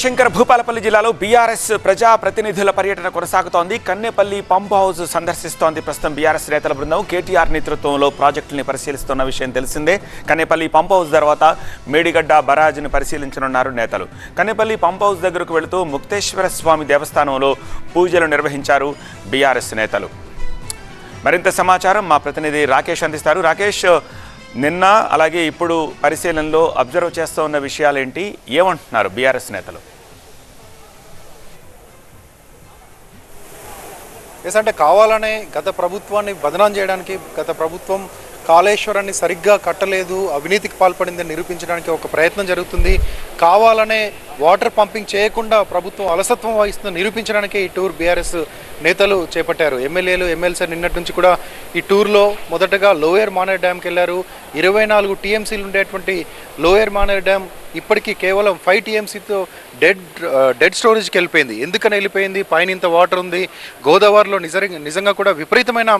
శంకర్ భూపాలపల్లి జిల్లాలో బీఆర్ఎస్ ప్రజా ప్రతినిధుల పర్యటన కొనసాగుతోంది. కన్నెపల్లి పంప్ హౌస్ సందర్శిస్తోంది. ప్రస్తుతం బీఆర్ఎస్ నేతల బృందం కేటీఆర్ నేతృత్వంలో ప్రాజెక్టుల్ని పరిశీలిస్తున్న విషయం తెలిసిందే. కన్నెపల్లి పంప్ హౌస్ తర్వాత మేడిగడ్డ బరాజ్ని పరిశీలించనున్నారు నేతలు. కన్నెపల్లి పంప్ హౌస్ దగ్గరకు వెళుతూ ముక్తేశ్వర స్వామి దేవస్థానంలో పూజలు నిర్వహించారు బీఆర్ఎస్ నేతలు. మరింత సమాచారం మా ప్రతినిధి రాకేష్ అందిస్తారు. రాకేష్ నిన్న అలాగే ఇప్పుడు పరిశీలనలో అబ్జర్వ్ చేస్తూ ఉన్న విషయాలేంటి? ఏమంటున్నారు బీఆర్ఎస్ నేతలు? ఎస్ అంటే కావాలనే గత ప్రభుత్వాన్ని బదనాం చేయడానికి గత ప్రభుత్వం కాళేశ్వరాన్ని సరిగ్గా కట్టలేదు అవినీతికి పాల్పడిందని నిరూపించడానికి ఒక ప్రయత్నం జరుగుతుంది. కావాలనే వాటర్ పంపింగ్ చేయకుండా ప్రభుత్వం అలసత్వం వహిస్తుందని నిరూపించడానికి ఈ టూర్ బీఆర్ఎస్ నేతలు చేపట్టారు. ఎమ్మెల్యేలు ఎమ్మెల్సీ నిన్నటి నుంచి కూడా ఈ టూర్లో మొదటగా లోయర్ మానేర్ డ్యామ్కి వెళ్ళారు. ఇరవై నాలుగు టీఎంసీలు ఉండేటువంటి లోయర్ మానేర్ డ్యామ్ ఇప్పటికీ కేవలం ఫైవ్ టీఎంసీతో డెడ్ డెడ్ స్టోరేజ్కి వెళ్ళిపోయింది. ఎందుకని వెళ్ళిపోయింది? పైన ఇంత వాటర్ ఉంది. గోదావరిలో నిజంగా నిజంగా కూడా విపరీతమైన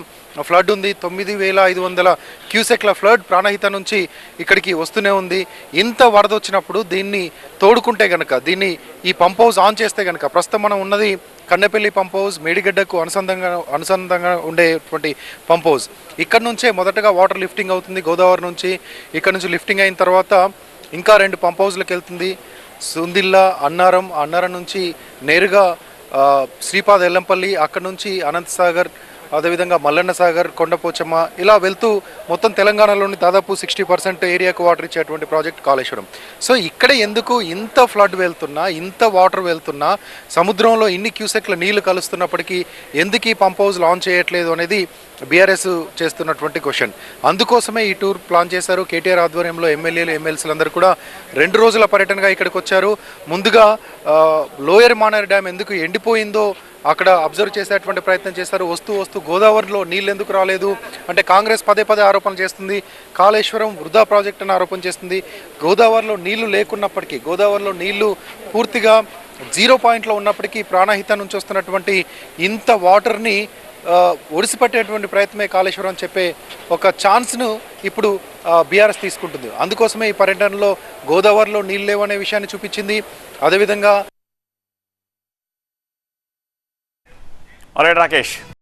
ఫ్లడ్ ఉంది. తొమ్మిది వేల ఐదు వందల క్యూసెక్ల ఫ్లడ్ ప్రాణహిత నుంచి ఇక్కడికి వస్తూనే ఉంది. ఇంత వరద వచ్చినప్పుడు దీన్ని తోడుకుంటే కనుక దీన్ని ఈ పంప్ హౌస్ ఆన్ చేస్తే కనుక ప్రస్తుతం మనం ఉన్నది కన్నెపల్లి పంప్ హౌస్ మేడిగడ్డకు అనుసంధానంగా అనుసంధానంగా ఉండేటువంటి పంప్ హౌస్. ఇక్కడ నుంచే మొదటగా వాటర్ లిఫ్టింగ్ అవుతుంది గోదావరి నుంచి. ఇక్కడ నుంచి లిఫ్టింగ్ అయిన తర్వాత ఇంకా రెండు పంప్ హౌస్లకు వెళ్తుంది. సుందిల్లా అన్నారం అన్నారం నుంచి నేరుగా శ్రీపాద ఎల్లంపల్లి అక్కడ నుంచి అనంత్ సాగర్ అదేవిధంగా మల్లన్న సాగర్ కొండపోచమ్మ ఇలా వెళ్తూ మొత్తం తెలంగాణలోని దాదాపు సిక్స్టీ పర్సెంట్ ఏరియాకు వాటర్ ఇచ్చేటువంటి ప్రాజెక్ట్ కాళేశ్వరం. సో ఇక్కడ ఎందుకు ఇంత ఫ్లడ్ వెళ్తున్నా ఇంత వాటర్ వెళ్తున్నా సముద్రంలో ఇన్ని క్యూసెక్ల నీళ్ళు కలుస్తున్నప్పటికీ ఎందుకు ఈ పంప్ హౌస్ లాంచ్ చేయట్లేదు అనేది బీఆర్ఎస్ చేస్తున్నటువంటి క్వశ్చన్. అందుకోసమే ఈ టూర్ ప్లాన్ చేశారు. కేటీఆర్ ఆధ్వర్యంలో ఎమ్మెల్యేలు ఎమ్మెల్సీలు అందరూ కూడా రెండు రోజుల పర్యటనగా ఇక్కడికి వచ్చారు. ముందుగా లోయర్ మానేర్ డ్యామ్ ఎందుకు ఎండిపోయిందో అక్కడ అబ్జర్వ్ చేసేటువంటి ప్రయత్నం చేశారు. వస్తూ వస్తూ గోదావరిలో నీళ్ళు ఎందుకు రాలేదు? అంటే కాంగ్రెస్ పదే పదే ఆరోపణలు చేస్తుంది. కాళేశ్వరం వృధా ప్రాజెక్ట్ అని ఆరోపణ చేస్తుంది. గోదావరిలో నీళ్ళు లేకున్నప్పటికీ గోదావరిలో నీళ్ళు పూర్తిగా జీరో పాయింట్లో ఉన్నప్పటికీ ప్రాణహిత నుంచి వస్తున్నటువంటి ఇంత వాటర్ని ఒడిసిపెట్టేటువంటి ప్రయత్నమే కాళేశ్వరం అని చెప్పే ఒక ఛాన్స్ను ఇప్పుడు బీఆర్ఎస్ తీసుకుంటుంది. అందుకోసమే ఈ పర్యటనలో గోదావరిలో నీళ్ళు లేవనే విషయాన్ని చూపించింది. అదేవిధంగా ఆల్రెడీ రాకేష్